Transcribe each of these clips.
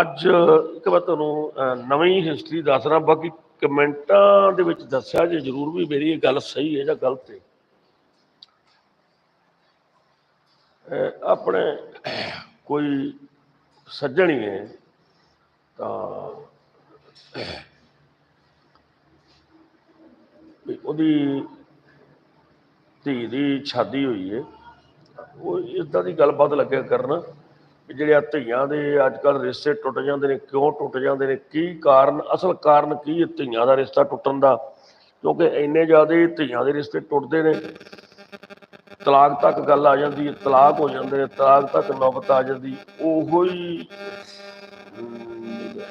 ਅੱਜ ਇੱਕ ਮੈਂ ਤੁਹਾਨੂੰ ਨਵੀਂ ਹਿਸਟਰੀ ਦੱਸ ਰਿਹਾ, ਬਾਕੀ ਕਮੈਂਟਾਂ ਦੇ ਵਿੱਚ ਦੱਸਿਆ ਜੇ ਜ਼ਰੂਰ ਵੀ ਮੇਰੀ ਇਹ ਗੱਲ ਸਹੀ ਹੈ ਜਾਂ ਗਲਤ ਹੈ। ਆਪਣੇ ਕੋਈ ਸੱਜਣੀ ਹੈ ਤਾਂ ਉਹਦੀ ਧੀ ਦੀ ਸ਼ਾਦੀ ਹੋਈ ਹੈ। ਉਹ ਇਦਾਂ ਦੀ ਗੱਲਬਾਤ ਲੱਗਿਆ ਕਰਨ। ਜਿਹੜੇ ਆ ਧੀਆਂ ਦੇ ਅੱਜ ਕੱਲ ਰਿਸ਼ਤੇ ਟੁੱਟ ਜਾਂਦੇ ਨੇ, ਕਿਉਂ ਟੁੱਟ ਜਾਂਦੇ ਨੇ? ਕੀ ਕਾਰਨ, ਅਸਲ ਕਾਰਨ ਕੀ ਹੈ ਧੀਆਂ ਦਾ ਰਿਸ਼ਤਾ ਟੁੱਟਣ ਦਾ? ਕਿਉਂਕਿ ਇੰਨੇ ਜ਼ਿਆਦਾ ਧੀਆਂ ਦੇ ਰਿਸ਼ਤੇ ਟੁੱਟਦੇ ਨੇ। ਤਲਾਕ ਤੱਕ ਗੱਲ ਆ ਜਾਂਦੀ ਹੈ, ਤਲਾਕ ਹੋ ਜਾਂਦੇ ਨੇ, ਤਲਾਕ ਤੱਕ ਨੌਬਤ ਆ ਜਾਂਦੀ। ਉਹੋ ਹੀ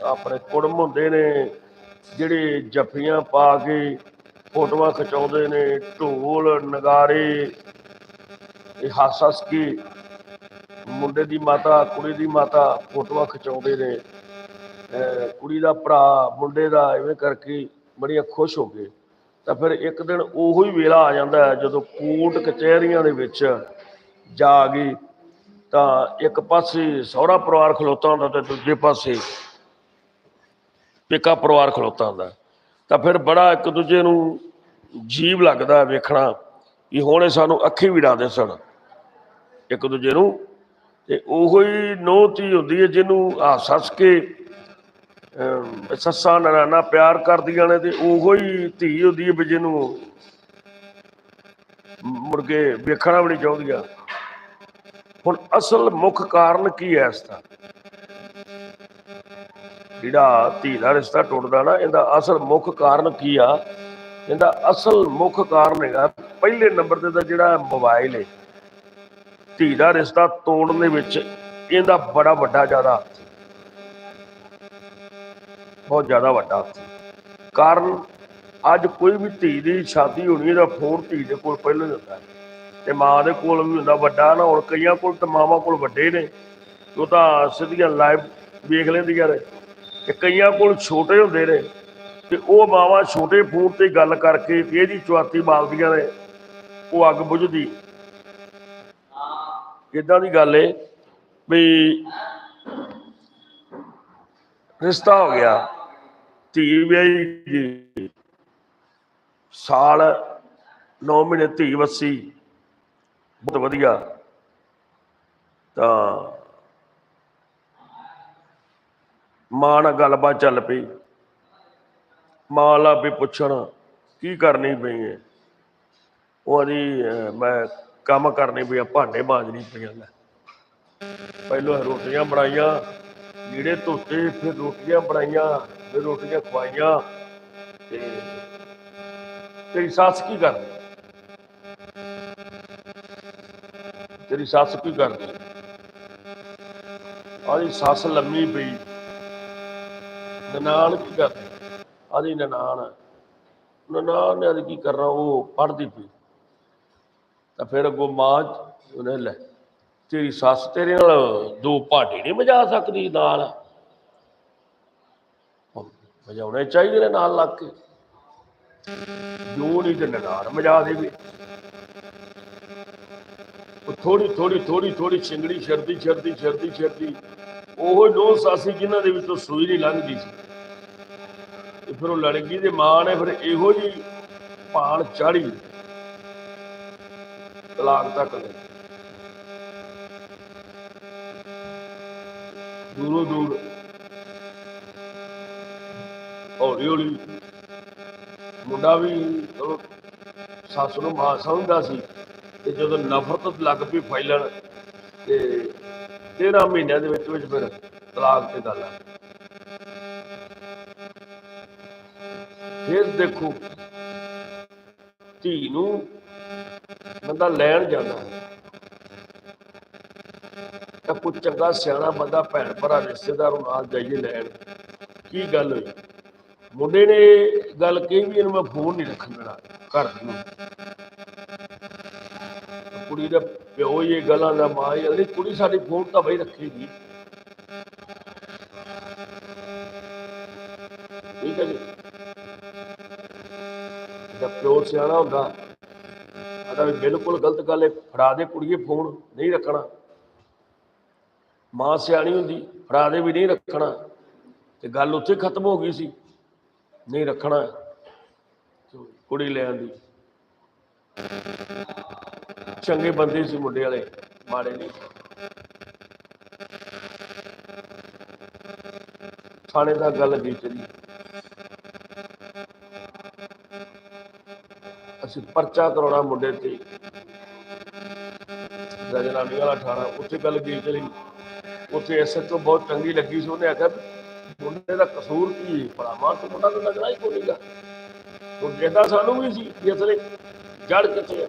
ਆਪਣੇ ਕੁੜਮ ਹੁੰਦੇ ਨੇ, ਜਿਹੜੇ ਜੱਫੀਆਂ ਪਾ ਕੇ ਫੋਟੋਆਂ ਖਿਚਾਉਂਦੇ ਨੇ, ਢੋਲ ਨਗਾਰੇ ਇਹ ਹੱਸ ਹੱਸ ਕੇ ਮੁੰਡੇ ਦੀ ਮਾਤਾ, ਕੁੜੀ ਦੀ ਮਾਤਾ ਫੋਟੋਆਂ ਖਿਚਾਉਂਦੇ ਨੇ। ਅਹ ਕੁੜੀ ਦਾ ਭਰਾ, ਮੁੰਡੇ ਦਾ ਐਵੇਂ ਕਰਕੇ ਬੜੀਆਂ ਖੁਸ਼ ਹੋ ਗਏ ਤਾਂ ਫਿਰ ਇੱਕ ਦਿਨ ਉਹੋ ਹੀ ਵੇਲਾ ਆ ਜਾਂਦਾ ਹੈ, ਜਦੋਂ ਕੋਰਟ ਕਚਹਿਰੀਆਂ ਦੇ ਵਿੱਚ ਜਾ ਗਏ ਤਾਂ ਇੱਕ ਪਾਸੇ ਸਹੁਰਾ ਪਰਿਵਾਰ ਖਲੋਤਾ ਹੁੰਦਾ ਤੇ ਦੂਜੇ ਪਾਸੇ ਪੇਕਾ ਪਰਿਵਾਰ ਖਲੋਤਾ ਹੁੰਦਾ। ਤਾਂ ਫਿਰ ਬੜਾ ਇੱਕ ਦੂਜੇ ਨੂੰ ਜੀਵ ਲੱਗਦਾ ਵੇਖਣਾ, ਵੀ ਹੁਣ ਇਹ ਸਾਨੂੰ ਅੱਖੀ ਵੀ ਡਾ ਸਣ ਇੱਕ ਦੂਜੇ ਨੂੰ ਤੇ ਉਹੋ ਹੀ ਨੋਹ ਧੀ ਹੁੰਦੀ ਹੈ ਜਿਹਨੂੰ ਹੱਸ ਹੱਸ ਕੇ ਸੱਸਾਂ ਨਨਾਣਾ ਪਿਆਰ ਕਰਦੀਆਂ ਨੇ ਤੇ ਉਹੋ ਹੀ ਧੀ ਹੁੰਦੀ ਹੈ ਵੀ ਜਿਹਨੂੰ ਮੁੜ ਵੇਖਣਾ ਵੀ ਨਹੀਂ ਚਾਹੁੰਦੀਆਂ। ਹੁਣ ਅਸਲ ਮੁੱਖ ਕਾਰਨ ਕੀ ਹੈ ਇਸ ਦਾ? ਜਿਹੜਾ ਧੀ ਦਾ ਰਿਸ਼ਤਾ ਟੁੱਟਦਾ ਨਾ, ਇਹਦਾ ਅਸਲ ਮੁੱਖ ਕਾਰਨ ਕੀ ਆ? ਇਹਦਾ ਅਸਲ ਮੁੱਖ ਕਾਰਨ ਹੈਗਾ, ਪਹਿਲੇ ਨੰਬਰ ਤੇ ਤਾਂ ਜਿਹੜਾ ਮੋਬਾਈਲ ਹੈ ਧੀ ਦਾ ਰਿਸ਼ਤਾ ਤੋੜਨ ਦੇ ਵਿੱਚ ਇਹਦਾ ਬੜਾ ਵੱਡਾ ਜ਼ਿਆਦਾ ਹੱਥ ਹੈ। ਬਹੁਤ ਜ਼ਿਆਦਾ ਵੱਡਾ ਹੱਥ ਹੈ। ਕਾਰਨ ਅੱਜ ਕੋਈ ਵੀ ਧੀ ਦੀ ਸ਼ਾਦੀ ਹੋਣੀ ਇਹਦਾ ਫੋਨ ਧੀ ਦੇ ਕੋਲ ਪਹਿਲਾਂ ਹੀ ਹੁੰਦਾ ਹੈ ਤੇ ਮਾਂ ਦੇ ਕੋਲ ਵੀ ਹੁੰਦਾ ਵੱਡਾ ਨਾ ਹੁਣ ਕਈਆਂ ਕੋਲ ਤਾਂ ਮਾਵਾਂ ਕੋਲ ਵੱਡੇ ਨੇ ਉਹ ਤਾਂ ਸਿੱਧੀਆਂ ਲਾਈਵ ਵੇਖ ਲੈਂਦੀਆਂ ਨੇ ਤੇ ਕਈਆਂ ਕੋਲ ਛੋਟੇ ਹੁੰਦੇ ਨੇ ਤੇ ਉਹ ਮਾਵਾਂ ਛੋਟੇ ਫੋਨ ਤੇ ਗੱਲ ਕਰਕੇ ਤੇ ਇਹਦੀ ਚੁਆਤੀ ਬਾਲਦੀਆਂ ਨੇ ਉਹ ਅੱਗ ਬੁਝਦੀ ਇਦਾਂ ਦੀ ਗੱਲ ਏ ਵੀ ਰਿਸ਼ਤਾ ਹੋ ਗਿਆ, ਧੀ ਵਿਆਹੀ ਗਈ। ਸਾਲ 9 ਮਹੀਨੇ ਧੀ ਵਸੀ, ਬਹੁਤ ਵਧੀਆ। ਤਾਂ ਮਾਂ ਨਾਲ ਗੱਲਬਾਤ ਚੱਲ ਪਈ। ਮਾਂ ਲਾ ਵੀ ਪੁੱਛਣ, ਕੀ ਕਰਨੀ ਪਈ ਹੈ ਉਹ ਆਦੀ ਮੈਂ ਕੰਮ ਕਰਨੇ ਪਈ ਭਾਂਡੇ ਮਾਂਜਣੀ ਪਈਆਂ ਲੈ ਪਹਿਲਾਂ ਰੋਟੀਆਂ ਬਣਾਈਆਂ ਜਿਹੜੇ ਧੋਤੇ, ਫਿਰ ਰੋਟੀਆਂ ਬਣਾਈਆਂ, ਫਿਰ ਰੋਟੀਆਂ ਖਵਾਈਆਂ ਤੇ ਤੇਰੀ ਸੱਸ ਕੀ ਕਰਦੀ? ਤੇਰੀ ਸੱਸ ਕੀ ਕਰਦੀ? ਆਦੀ ਸੱਸ ਲੰਮੀ ਪਈ। ਨਨਾਣ ਕੀ ਕਰਦੀ? ਆਦੀ ਨਨਾਣ ਨਨਾਣ ਨੇ ਆਦੀ ਕੀ ਕਰਨਾ, ਉਹ ਪੜਦੀ ਪਈ। ਫਿਰ ਅੱਗੋਂ ਮਾਂ ਉਹਨੇ ਲੈ, ਤੇਰੀ ਸੱਸ ਤੇਰੇ ਨਾਲ ਦੋ ਭਾਂਡੇ ਨਹੀਂ ਮਜਾ ਸਕਦੀ ਨਾਲ। ਉਹ ਚਾਹੀਦੇ ਨੇ ਨਾਲ ਲੱਗ ਕੇ। ਜੋ ਨਹੀਂ ਤੇ ਨਨਾਣ ਵਜਾ ਦੇਵੇ। ਉਹ ਥੋੜੀ ਥੋੜੀ ਥੋੜੀ ਥੋੜੀ ਛਿੰਗੜੀ ਛਰਦੀ ਛਰਦੀ ਛਰਦੀ ਛਰਦੀ ਉਹ ਨੋ ਸਾਸੀ ਜਿਨ੍ਹਾਂ ਦੇ ਵਿੱਚੋਂ ਸੂਈ ਨਹੀਂ ਲੰਘਦੀ ਸੀ। ਤੇ ਫਿਰ ਉਹ ਲੜਕੀ ਦੇ ਮਾਂ ਨੇ ਫਿਰ ਇਹੋ ਜੀ ਭਾਣ ਚਾੜੀ। ਤਲਾਕ ਤੱਕ ਲੈ ਦੂਰੋਂ ਦੂਰ। ਹੌਲੀ ਹੌਲੀ। ਮੁੰਡਾ ਵੀ ਚਲੋ, ਸੱਸ ਨੂੰ ਮਾਂ ਸਮਝਦਾ ਸੀ ਤੇ ਜਦੋਂ ਨਫ਼ਰਤ ਲੱਗ ਪਈ ਫੈਲਣ ਤੇ 13 ਮਹੀਨਿਆਂ ਦੇ ਵਿੱਚ ਵਿੱਚ ਫਿਰ ਤਲਾਕ ਤੇ ਗੱਲ ਆ ਫਿਰ ਦੇਖੋ, ਧੀ ਨੂੰ ਬੰਦਾ ਲੈਣ ਜਾਂਦਾ। ਤਾਂ ਕੋਈ ਚੰਗਾ ਸਿਆਣਾ ਬੰਦਾ ਭੈਣ ਭਰਾ, ਰਿਸ਼ਤੇਦਾਰ ਨਾਲ ਜਾਈਏ ਲੈਣ। ਕੀ ਗੱਲ ਹੋਈ? ਮੁੰਡੇ ਨੇ ਗੱਲ ਕਹੀ ਵੀ ਇਹਨੂੰ ਮੈਂ ਫੋਨ ਨਹੀਂ ਰੱਖਣ ਦੇਣਾ ਘਰ ਨੂੰ। ਕੁੜੀ ਦਾ ਪਿਓ ਇਹ ਗੱਲਾਂ ਦਾ ਮਾਂ ਹੀ ਅਗਲੀ ਕੁੜੀ ਸਾਡੀ ਫੋਨ ਤਾਂ ਬਈ ਰੱਖੇਗੀ ਠੀਕ ਹੈ ਜੀ। ਦਾ ਪਿਓ ਸਿਆਣਾ ਹੁੰਦਾ ਆਦਾ ਵੀ ਬਿਲਕੁਲ ਗਲਤ ਗੱਲ ਹੈ, ਫੜਾ ਦੇ ਕੁੜੀਏ ਫੋਨ, ਨਹੀਂ ਰੱਖਣਾ। ਮਾਂ ਸਿਆਣੀ ਹੁੰਦੀ, ਫੜਾ ਦੇ ਵੀ ਨਹੀਂ ਰੱਖਣਾ। ਤੇ ਗੱਲ ਉੱਥੇ ਖਤਮ ਹੋ ਗਈ ਸੀ, ਨਹੀਂ ਰੱਖਣਾ। ਕੁੜੀ ਲੈ ਆਂਦੀ। ਚੰਗੇ ਬੰਦੇ ਸੀ ਮੁੰਡੇ ਵਾਲੇ, ਮਾੜੇ ਨਹੀਂ। ਥਾਣੇ ਦਾ ਗੱਲ ਅੱਗੇ ਚਲੀ ਅਸੀਂ ਪਰਚਾ ਕਰਾਉਣਾ ਮੁੰਡੇ ਤੇ। ਰਜਨਾਮੀ ਵਾਲਾ ਥਾਣਾ ਉੱਥੇ ਗੱਲ ਗਈ ਚਲੀ। ਉੱਥੇ ਐਸਐਚਓ ਬਹੁਤ ਚੰਗੀ ਲੱਗੀ ਸੀ, ਉਹਨੇ ਆਖਿਆ ਮੁੰਡੇ ਦਾ ਕਸੂਰ ਕੀ ਹੈ? ਭਲਾ ਮਾਂ ਮੁੰਡਾ ਤਾਂ ਲੱਗਣਾ ਹੀ ਕੋਈ ਨਹੀਂਗਾ। ਉਹ ਜਿੱਦਾਂ ਸਾਨੂੰ ਵੀ ਸੀ ਕਿ ਅਸਲੇ ਜੜ ਕਿੱਥੇ ਹੈ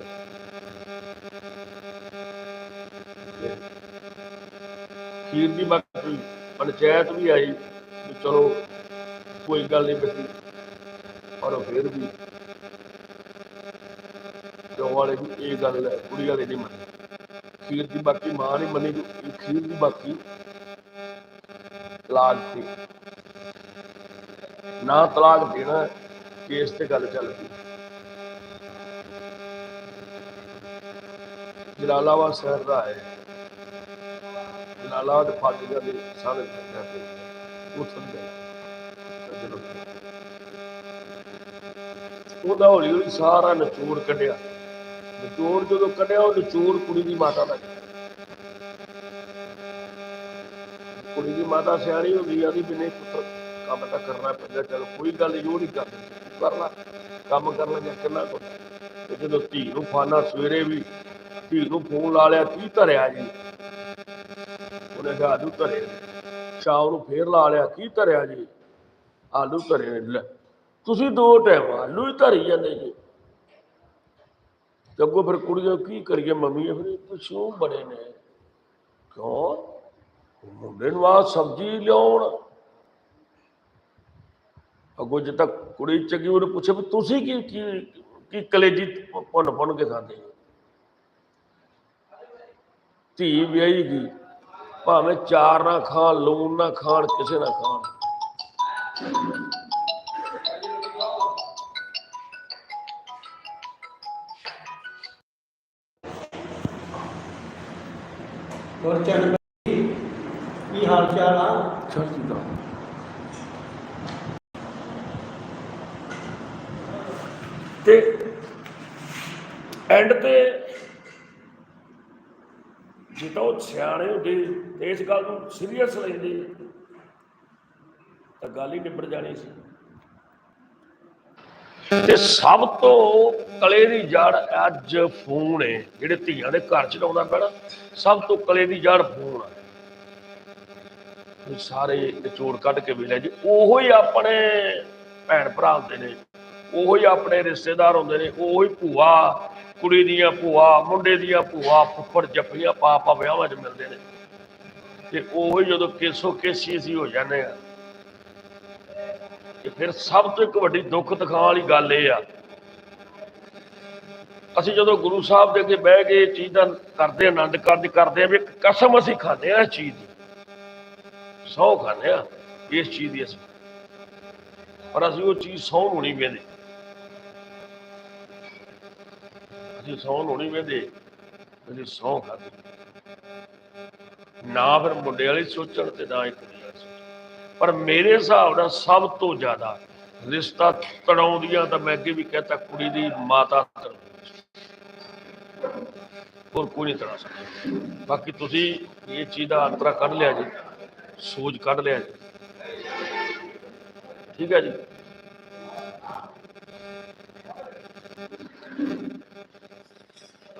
ਖੀਰ ਦੀ ਬਾਕੀ ਪੰਚਾਇਤ ਵੀ ਆਈ ਵੀ ਚਲੋ, ਕੋਈ ਗੱਲ ਨਹੀਂ ਬਸੀ ਪਰ ਫਿਰ ਵੀ ਵਾਲੇ ਦੀ ਇਹ ਗੱਲ ਹੈ ਕੁੜੀ ਵਾਲੇ ਨਹੀਂ ਮੰਨੀ ਖੀਰ ਦੀ ਬਾਕੀ ਮਾਂ ਨਹੀਂ ਮੰਨੀ ਖੀਰ ਦੀ ਬਾਕੀ ਤਲਾਕ ਤੇ ਨਾ ਤਲਾਕ ਦੇਣਾ, ਕੇਸ ਤੇ ਗੱਲ ਚੱਲ ਪਈ। ਜਲਾਲਾਬਾਦ ਸ਼ਹਿਰ ਦਾ ਹੈ। ਜਲਾਲਾਬਾਦ ਫਾਜ਼ਿਲਕਾ ਦੇ ਸਾਰੇ ਜਗ੍ਹਾ ਤੇ ਉੱਥੇ ਗਏ ਉਹਦਾ ਹੌਲੀ ਹੌਲੀ ਸਾਰਾ ਨਿਚੋੜ ਕੱਢਿਆ। ਚੋਰ ਜਦੋਂ ਕੱਢਿਆ ਉਹ ਨਿਚੋੜ ਕੁੜੀ ਦੀ ਮਾਤਾ ਦਾ ਕੁੜੀ ਦੀ ਮਾਤਾ ਸਿਆਣੀ ਹੋ ਗਈ ਆਦੀ ਵੀ ਪੁੱਤਰ ਕੰਮ ਤਾਂ ਕਰਨਾ ਪੈਂਦਾ, ਚਲ ਕੋਈ ਗੱਲ ਨਹੀਂ ਨਹੀਂ ਕਰਦੇ ਕਰ ਲਾ ਕੰਮ ਕਰ ਲੈ ਕਿੰਨਾ ਕੁ ਤੇ ਜਦੋਂ ਧੀ ਨੂੰ ਫਾਨਾ ਸਵੇਰੇ ਵੀ, ਧੀ ਨੂੰ ਫੋਨ ਲਾ ਲਿਆ, ਕੀ ਧਰਿਆ ਜੀ? ਉਹਨੇ ਕਿਹਾ, ਆਲੂ ਧਰੇ ਸ਼ਾਮ ਨੂੰ ਫੇਰ ਲਾ ਲਿਆ, ਕੀ ਧਰਿਆ ਜੀ? ਆਲੂ ਧਰੇ ਤੁਸੀਂ ਦੋ ਟਾਈਮ ਆਲੂ ਹੀ ਧਰੀ ਜਾਂਦੇ ਜੀ। ਤੇ ਅੱਗੋਂ ਫਿਰ ਕੁੜੀਆਂ ਕੀ ਕਰੀਏ ਮੰਮੀ ਫਿਰ ਇਹ ਪਸ਼ੂ ਬੜੇ ਨੇ ਕਿਉਂ ਮੁੰਡੇ ਨੂੰ ਆ ਸਬਜ਼ੀ ਲਿਆਉਣ ਅੱਗੋਂ ਜੇ ਤੱਕ ਕੁੜੀ ਚੰਗੀ ਉਹਨੇ ਪੁੱਛਿਆ ਵੀ ਤੁਸੀਂ ਕੀ ਕੀ ਕੀ ਕਲੇਜੀ ਭੁੰਨ ਭੁੰਨ ਕੇ ਖਾਂਦੇ ਹੋ ਧੀ ਵਿਆਹੀ ਗਈ ਭਾਵੇਂ ਚਾਰ ਨਾ ਖਾਣ ਲੂਣ ਨਾ ਖਾਣ ਕਿਸੇ ਨਾ ਖਾਣ ਹੋਰ ਚੰਨ ਕੀ ਹਾਲ ਚਾਲ ਆ? ਚੜ੍ਹਦੀ ਕਲਾ ਤੇ ਐਂਡ ਤੇ ਜਿੱਦਾਂ ਉਹ ਸਿਆਣੇ ਹੁੰਦੇ ਤੇ ਇਸ ਗੱਲ ਨੂੰ ਸੀਰੀਅਸ ਲੈਂਦੇ, ਤਾਂ ਗੱਲ ਹੀ ਨਿਬੜ ਜਾਣੀ ਸੀ। ਤੇ ਸਭ ਤੋਂ ਕਲੇ ਦੀ ਜੜ ਅੱਜ ਫੋਨ ਹੈ ਜਿਹੜੇ ਧੀਆਂ ਦੇ ਘਰ ਚ ਲਾਉਂਦਾ ਪੈਣਾ ਸਭ ਤੋਂ ਕਲੇ ਦੀ ਜੜ ਫੋਨ ਹੈ ਸਾਰੇ ਨਿਚੋੜ ਕੱਢ ਕੇ ਵੀ ਲੈ ਜੀ, ਉਹੋ ਹੀ ਆਪਣੇ ਭੈਣ ਭਰਾ ਹੁੰਦੇ ਨੇ, ਉਹੋ ਹੀ ਆਪਣੇ ਰਿਸ਼ਤੇਦਾਰ ਹੁੰਦੇ ਨੇ, ਉਹੋ ਹੀ ਭੂਆ, ਕੁੜੀ ਦੀਆਂ ਭੂਆ, ਮੁੰਡੇ ਦੀਆਂ ਭੂਆ, ਫੁੱਫੜ, ਜੱਫੀਆਂ ਪਾ ਪਾ ਵਿਆਹਾਂ 'ਚ ਮਿਲਦੇ ਨੇ। ਤੇ ਉਹੋ ਹੀ ਜਦੋਂ ਕੇਸੋ ਕੇਸੀ ਅਸੀਂ ਹੋ ਜਾਂਦੇ ਆ ਤੇ ਫਿਰ ਸਭ ਤੋਂ ਇੱਕ ਵੱਡੀ ਦੁੱਖ ਦਿਖਾਉਣ ਵਾਲੀ ਗੱਲ ਇਹ ਆ। ਅਸੀਂ ਜਦੋਂ ਗੁਰੂ ਸਾਹਿਬ ਦੇ ਅੱਗੇ ਬਹਿ ਕੇ ਇਹ ਚੀਜ਼ ਦਾ ਕਰਦੇ ਆਨੰਦ ਕਾਰਜ ਕਰਦੇ ਆ ਵੀ ਇੱਕ ਕਸਮ ਅਸੀਂ ਖਾਂਦੇ ਆ ਇਸ ਚੀਜ਼ ਦੀ। ਸੌ ਖਾਂਦੇ ਆ ਇਸ ਚੀਜ਼ ਦੀ ਅਸੀਂ। ਪਰ ਅਸੀਂ ਉਹ ਚੀਜ਼ ਸੌ ਨੂੰ ਨਹੀਂ ਵੇਂਦੇ ਅਸੀਂ ਸੌ ਨੂੰ ਨਹੀਂ ਵੇਂਦੇ ਅਸੀਂ ਸੌ ਖਾਂਦੇ ਨਾ ਫਿਰ ਮੁੰਡੇ ਵਾਲੀ ਸੋਚਣ ਤੇ ਨਾ ਇੱਕ ਪਰ ਮੇਰੇ ਹਿਸਾਬ ਨਾਲ ਸਭ ਤੋਂ ਜ਼ਿਆਦਾ ਰਿਸ਼ਤਾ ਤੜਾਉਂਦੀਆਂ ਤਾਂ ਮੈਂ ਅੱਗੇ ਵੀ ਕਹਤਾ ਕੁੜੀ ਦੀ ਮਾਤਾ ਹੋਰ ਕੋਈ ਨਹੀਂ ਤੜਾ ਸਕਦਾ। ਬਾਕੀ ਤੁਸੀਂ ਇਹ ਚੀਜ਼ ਦਾ ਅੰਤਰਾ ਕੱਢ ਲਿਆ ਜੀ ਸੋਚ ਕੱਢ ਲਿਆ ਜੀ। ਠੀਕ ਹੈ ਜੀ।